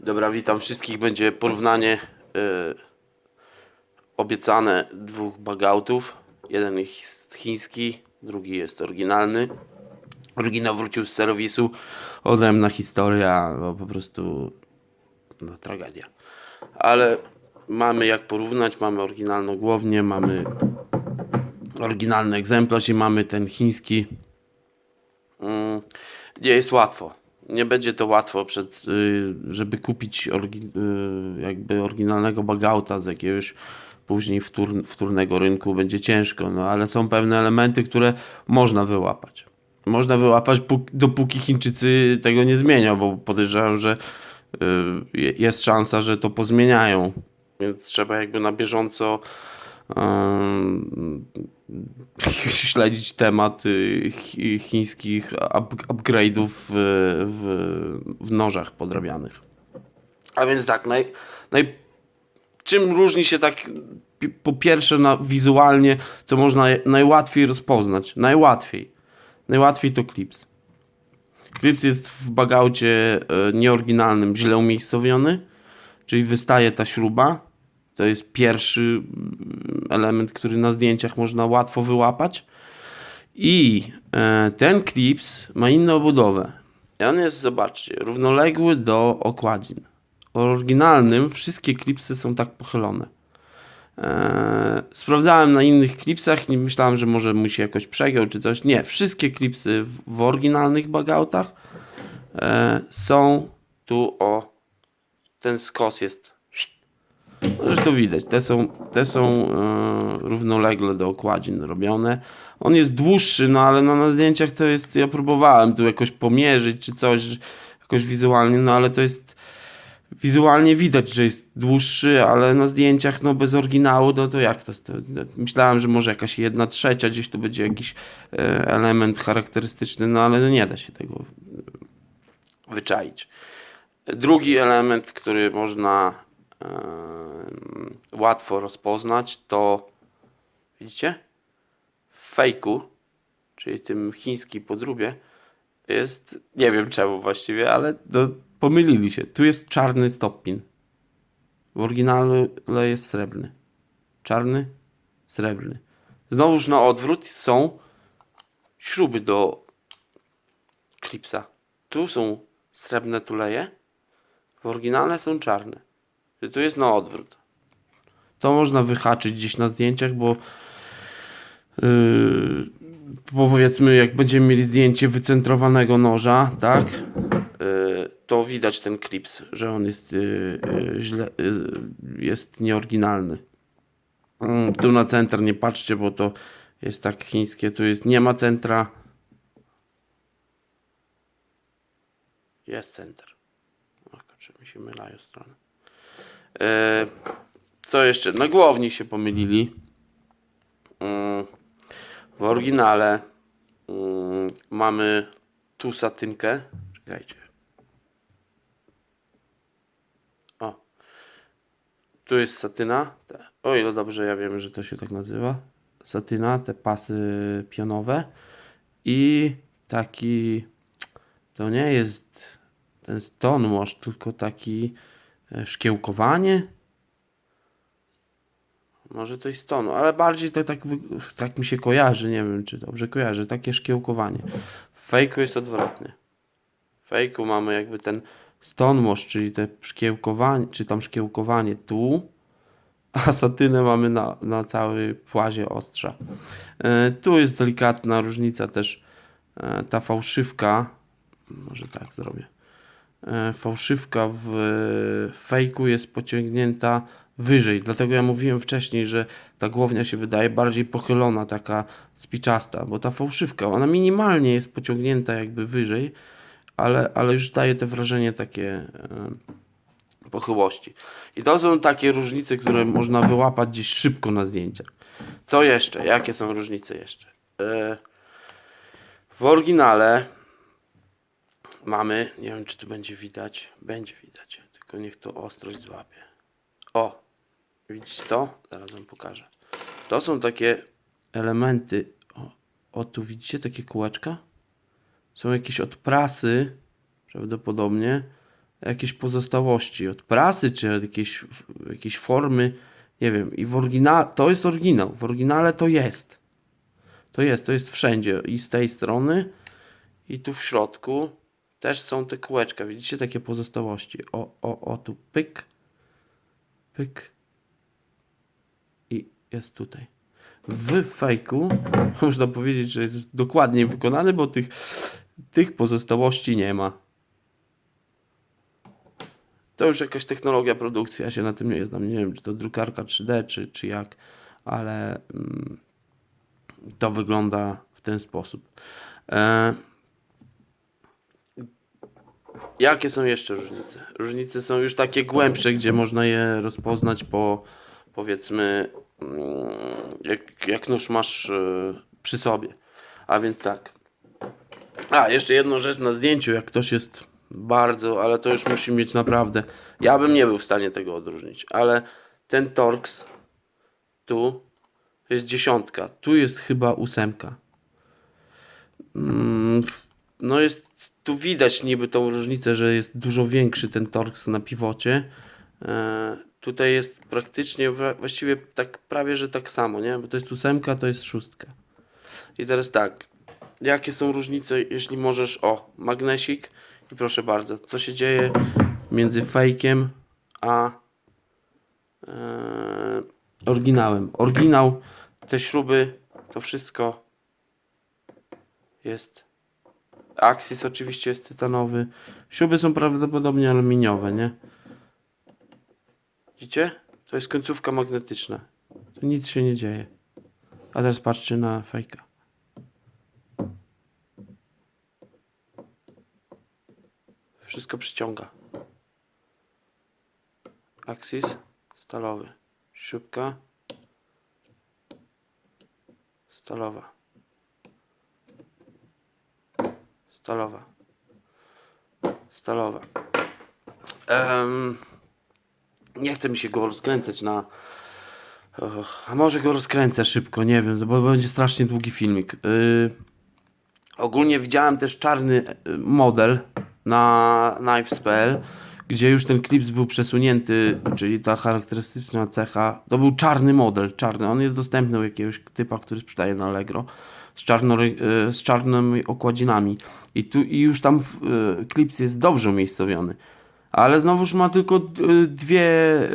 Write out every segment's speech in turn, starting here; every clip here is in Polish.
Dobra, witam wszystkich. Będzie porównanie y, obiecane dwóch bagautów. Jeden jest chiński, drugi jest oryginalny. Oryginał wrócił z serwisu. Odrębna historia, no, po prostu no, tragedia. Ale mamy jak porównać. Mamy oryginalną głownię, mamy oryginalny egzemplarz i mamy ten chiński. Mm, Nie jest łatwo. Nie będzie to łatwo, przed, y, żeby kupić orgi, y, jakby oryginalnego bagauta z jakiegoś później wtór, wtórnego rynku. Będzie ciężko, no ale są pewne elementy, które można wyłapać. Można wyłapać, pók- dopóki Chińczycy tego nie zmienią, bo podejrzewam, że y, je- jest szansa, że to pozmieniają. Więc trzeba jakby na bieżąco śledzić temat y, chi- chińskich up, upgrade'ów w, w, w nożach podrabianych. A więc tak, naj, naj, czym różni się tak po pierwsze na, wizualnie, co można najłatwiej rozpoznać? Najłatwiej. Najłatwiej to klips. Klips jest w bagaucie e, nieoryginalnym źle umiejscowiony, czyli wystaje ta śruba. To jest pierwszy mm, element, który na zdjęciach można łatwo wyłapać. I e, ten klips ma inną obudowę. I on jest, zobaczcie, równoległy do okładzin. W oryginalnym wszystkie klipsy są tak pochylone. E, sprawdzałem na innych klipsach i myślałem, że może mu się jakoś przegiął czy coś. Nie, wszystkie klipsy w, oryginalnych bagautach e, są tu o ten skos jest no Zresztą widać, te są, te są e, równolegle do okładzin robione. On jest dłuższy, no ale no, na zdjęciach to jest, ja próbowałem tu jakoś pomierzyć czy coś, jakoś wizualnie, no ale to jest wizualnie widać, że jest dłuższy, ale na zdjęciach no bez oryginału, no to jak to, to myślałem, że może jakaś jedna trzecia, gdzieś tu będzie jakiś e, element charakterystyczny, no ale no nie da się tego e, wyczaić. Drugi element, który można em, łatwo rozpoznać, to widzicie? W fejku, czyli tym chińskim podróbie, jest, nie wiem czemu właściwie, ale no, pomylili się. Tu jest czarny stoppin. W oryginale jest srebrny. Czarny, srebrny. Znowuż na odwrót są śruby do klipsa. Tu są srebrne tuleje, w oryginale są czarne. Tu jest na odwrót. To można wyhaczyć gdzieś na zdjęciach, bo yy, bo powiedzmy, jak będziemy mieli zdjęcie wycentrowanego noża, tak, yy, to widać ten klips, że on jest yy, yy, źle, yy, jest nieoryginalny. Mm, Tu na center nie patrzcie, bo to jest tak chińskie, tu jest, nie ma centra. Jest center. O, kurczę, mi się mylają strony. E, co jeszcze? Na głowni się pomylili. Mm, W oryginale mm, mamy tu satynkę. Czekajcie. O. Tu jest satyna. O ile dobrze ja wiem, że to się tak nazywa. Satyna, te pasy pionowe. I taki. To nie jest ten stonewash, tylko taki e, szkiełkowanie. Może to jest stonu, ale bardziej to tak, tak mi się kojarzy, nie wiem czy dobrze kojarzy, takie szkiełkowanie. W fejku jest odwrotnie. W fejku mamy jakby ten stonewash, czyli te szkiełkowanie, czy tam szkiełkowanie tu, a satynę mamy na, na całej płazie ostrza. E, tu jest delikatna różnica też, e, ta fałszywka, może tak zrobię. E, fałszywka w e, fejku jest pociągnięta wyżej. Dlatego ja mówiłem wcześniej, że ta głownia się wydaje bardziej pochylona, taka spiczasta, bo ta fałszywka, ona minimalnie jest pociągnięta jakby wyżej, ale, ale już daje to wrażenie takie e, pochyłości. I to są takie różnice, które można wyłapać gdzieś szybko na zdjęciach. Co jeszcze? Jakie są różnice jeszcze? E, w oryginale mamy, nie wiem czy tu będzie widać, będzie widać, tylko niech to ostrość złapie. O, widzicie to? Zaraz wam pokażę. To są takie elementy, o, o tu widzicie takie kółeczka? Są jakieś odprasy, prawdopodobnie, jakieś pozostałości od prasy, czy od jakiejś, jakiejś formy, nie wiem, i w oryginale, to jest oryginał, w oryginale to jest. To jest, to jest wszędzie, i z tej strony, i tu w środku też są te kółeczka, widzicie, takie pozostałości. O, o, o, tu pyk, pyk jest tutaj. W fejku można powiedzieć, że jest dokładnie wykonany, bo tych, tych pozostałości nie ma. To już jakaś technologia produkcji, ja się na tym nie znam. Nie wiem, czy to drukarka 3D, czy, czy jak, ale mm, to wygląda w ten sposób. E, jakie są jeszcze różnice? Różnice są już takie głębsze, gdzie można je rozpoznać po powiedzmy, jak, jak nóż masz e, przy sobie. A więc tak. A, jeszcze jedną rzecz na zdjęciu, jak ktoś jest bardzo, ale to już musi mieć naprawdę. Ja bym nie był w stanie tego odróżnić, ale ten Torx tu jest dziesiątka, tu jest chyba ósemka. Mm, No jest, tu widać niby tą różnicę, że jest dużo większy ten Torx na piwocie. Tutaj jest praktycznie, właściwie tak prawie, że tak samo, nie? Bo to jest ósemka, to jest szóstka. I teraz tak, jakie są różnice, jeśli możesz, o, magnesik i proszę bardzo, co się dzieje między fejkiem a e, oryginałem. Oryginał, te śruby, to wszystko jest. Axis oczywiście jest tytanowy. Śruby są prawdopodobnie aluminiowe, nie? Widzicie? To jest końcówka magnetyczna. Tu nic się nie dzieje. A teraz patrzcie na fejka. Wszystko przyciąga. Axis stalowy. Śrubka stalowa. Stalowa. Stalowa. Em, nie chce mi się go rozkręcać na. A może go rozkręcę szybko, nie wiem, bo będzie strasznie długi filmik. Yy, ogólnie widziałem też czarny y, model na Knives.pl, gdzie już ten klips był przesunięty, czyli ta charakterystyczna cecha. To był czarny model, czarny. On jest dostępny u jakiegoś typa, który sprzedaje na Allegro. Z, czarno, y, z czarnymi okładzinami. I, tu, I już tam y, klips jest dobrze umiejscowiony. Ale znowuż ma tylko y, dwie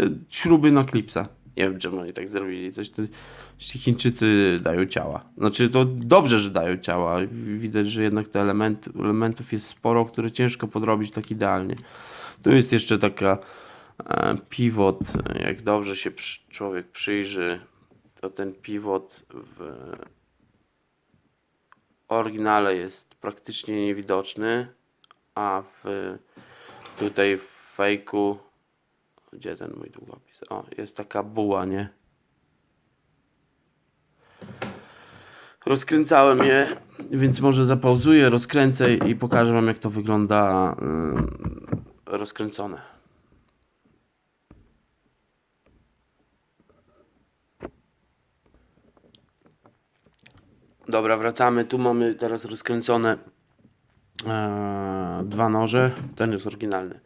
y, śruby na klipsa. Nie wiem, czemu oni tak zrobili. Coś ty, Chińczycy dają ciała. Znaczy, to dobrze, że dają ciała. Widać, że jednak te element, elementów jest sporo, które ciężko podrobić tak idealnie. Tu jest jeszcze taka e, pivot. Jak dobrze się przy, człowiek przyjrzy, to ten pivot w oryginale jest praktycznie niewidoczny, a w tutaj w fejku gdzie ten mój długopis? O, jest taka buła, nie? Rozkręcałem je, więc może zapauzuję, rozkręcę i pokażę wam jak to wygląda ym, rozkręcone. Dobra, wracamy. Tu mamy teraz rozkręcone e, dwa noże. Ten jest oryginalny.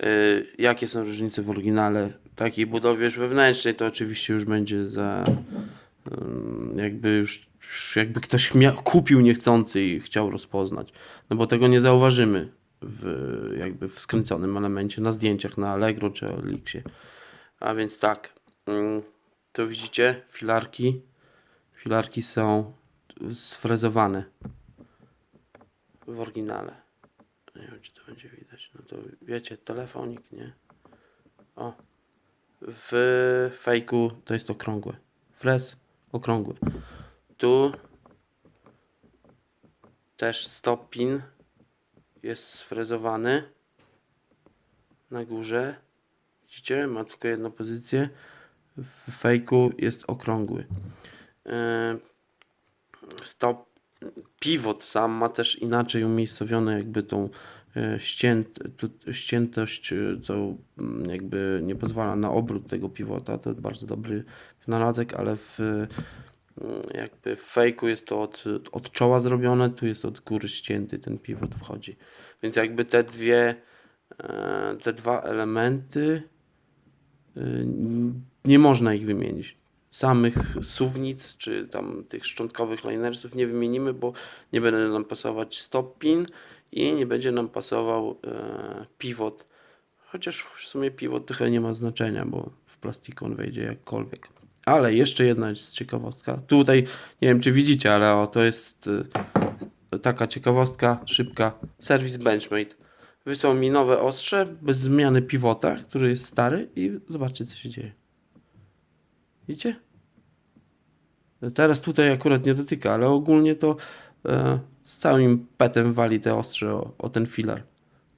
E, jakie są różnice w oryginale? Takiej budowie już wewnętrznej to oczywiście już będzie za jakby już, jakby ktoś mia- kupił niechcący i chciał rozpoznać. No bo tego nie zauważymy w jakby w skręconym elemencie na zdjęciach na Allegro czy Elixie. A więc tak, tu widzicie filarki. Filarki są sfrezowane w oryginale. Nie wiem, czy to będzie widać. No to wiecie, telefonik, nie? O. W fejku to jest okrągłe. Frez okrągły. Tu też stopin jest sfrezowany na górze. Widzicie? Ma tylko jedną pozycję. W fejku jest okrągły. Yy, stop pivot sam ma też inaczej umiejscowione jakby tą e, ścięt, ściętość, e, co mm, jakby nie pozwala na obrót tego pivota. To bardzo dobry wynalazek, ale w mm, jakby w fejku jest to od, od czoła zrobione, tu jest od góry ścięty ten pivot wchodzi. Więc jakby te dwie e, te dwa elementy nie można ich wymienić. Samych suwnic czy tam tych szczątkowych linersów nie wymienimy, bo nie będzie nam pasować stop pin i nie będzie nam pasował e, pivot. Chociaż w sumie pivot trochę nie ma znaczenia, bo w plastiku on wejdzie jakkolwiek. Ale jeszcze jedna jest ciekawostka. Tutaj nie wiem czy widzicie, ale o, to jest y, taka ciekawostka szybka. Serwis Benchmade. Wysłał mi nowe ostrze bez zmiany pivota, który jest stary i zobaczcie co się dzieje. Widzicie? Teraz tutaj akurat nie dotyka, ale ogólnie to e, z całym petem wali te ostrze o, o ten filar.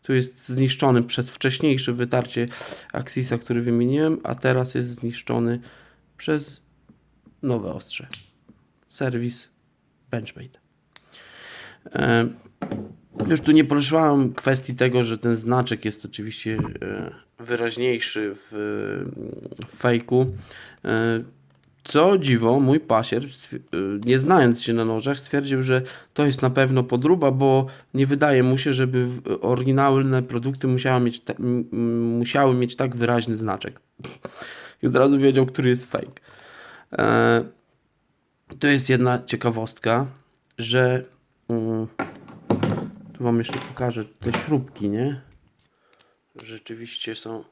Tu jest zniszczony przez wcześniejsze wytarcie Axisa, który wymieniłem, a teraz jest zniszczony przez nowe ostrze. Serwis Benchmade. E, już tu nie poruszałem kwestii tego, że ten znaczek jest oczywiście e, wyraźniejszy w, w fejku. E, co dziwo, mój pasier, y, nie znając się na nożach, stwierdził, że to jest na pewno podróba, bo nie wydaje mu się, żeby oryginalne produkty musiały mieć, musiały mieć tak wyraźny znaczek. I od razu wiedział, który jest fake. E, to jest jedna ciekawostka, że mm, wam jeszcze pokażę te śrubki, nie? Rzeczywiście są.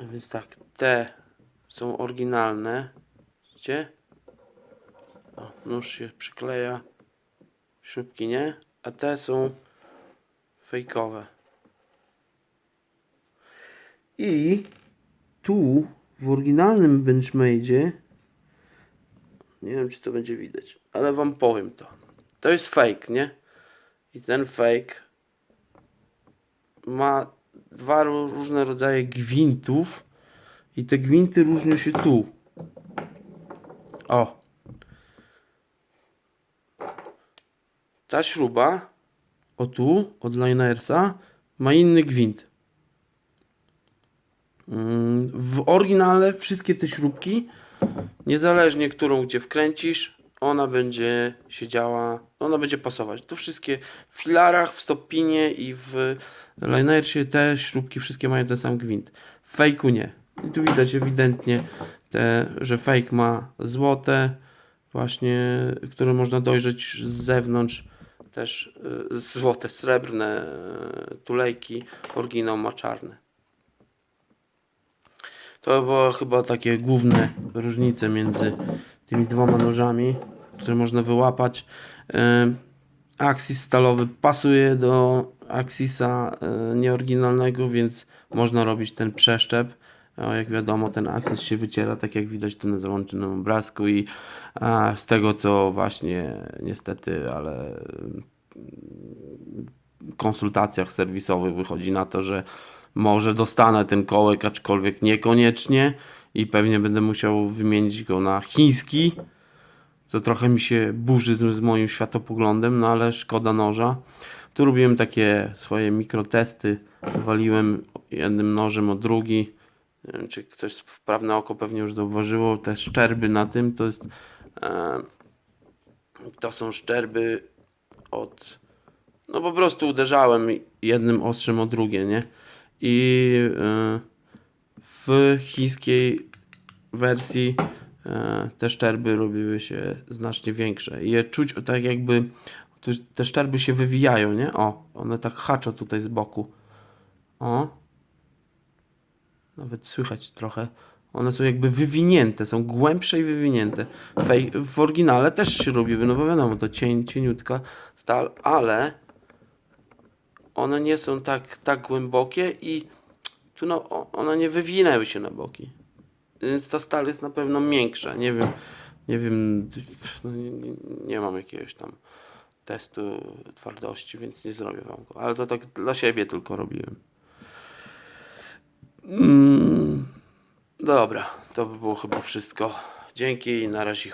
Więc tak, te są oryginalne. Widzicie? O, nóż się przykleja. Śrubki nie, a te są fejkowe. I tu w oryginalnym Benchmade'zie nie wiem czy to będzie widać, ale wam powiem to. To jest fake, nie? I ten fake ma dwa ró- różne rodzaje gwintów i te gwinty różnią się tu. O. Ta śruba, o tu, od linersa, ma inny gwint. Mm, W oryginale wszystkie te śrubki, niezależnie którą gdzie wkręcisz, ona będzie siedziała, ona będzie pasować. To wszystkie w filarach, w stopinie i w linersie te śrubki wszystkie mają ten sam gwint. W fejku nie. I tu widać ewidentnie, te, że fake ma złote, właśnie, które można dojrzeć z zewnątrz. Też y, złote, srebrne y, tulejki, oryginał ma czarne. To były chyba takie główne różnice między tymi dwoma nożami, które można wyłapać. Axis stalowy pasuje do Axisa y, nieoryginalnego, więc można robić ten przeszczep. Jak wiadomo, ten Axis się wyciera, tak jak widać tu na załączonym obrazku i z tego co właśnie niestety, ale konsultacjach serwisowych wychodzi na to, że może dostanę ten kołek, aczkolwiek niekoniecznie i pewnie będę musiał wymienić go na chiński, co trochę mi się burzy z, z moim światopoglądem, no ale szkoda noża. Tu robiłem takie swoje mikrotesty, waliłem jednym nożem o drugi. Nie wiem, czy ktoś wprawne oko pewnie już zauważyło, te szczerby na tym to jest e, to są szczerby od no po prostu uderzałem jednym ostrzem o drugie, nie? I e, w chińskiej wersji e, te szczerby robiły się znacznie większe. Je czuć tak jakby te szczerby się wywijają, nie? O, one tak haczą tutaj z boku. O. Nawet słychać trochę. One są jakby wywinięte, są głębsze i wywinięte. W oryginale też się robiły, no bo wiadomo, to cień, cieniutka stal, ale one nie są tak, tak głębokie i tu no, one nie wywinęły się na boki. Więc ta stal jest na pewno miększa. Nie wiem, nie wiem, no nie, nie, nie mam jakiegoś tam testu twardości, więc nie zrobię wam go. Ale to tak dla siebie tylko robiłem. Mm, dobra, to by było chyba wszystko. Dzięki i na razie.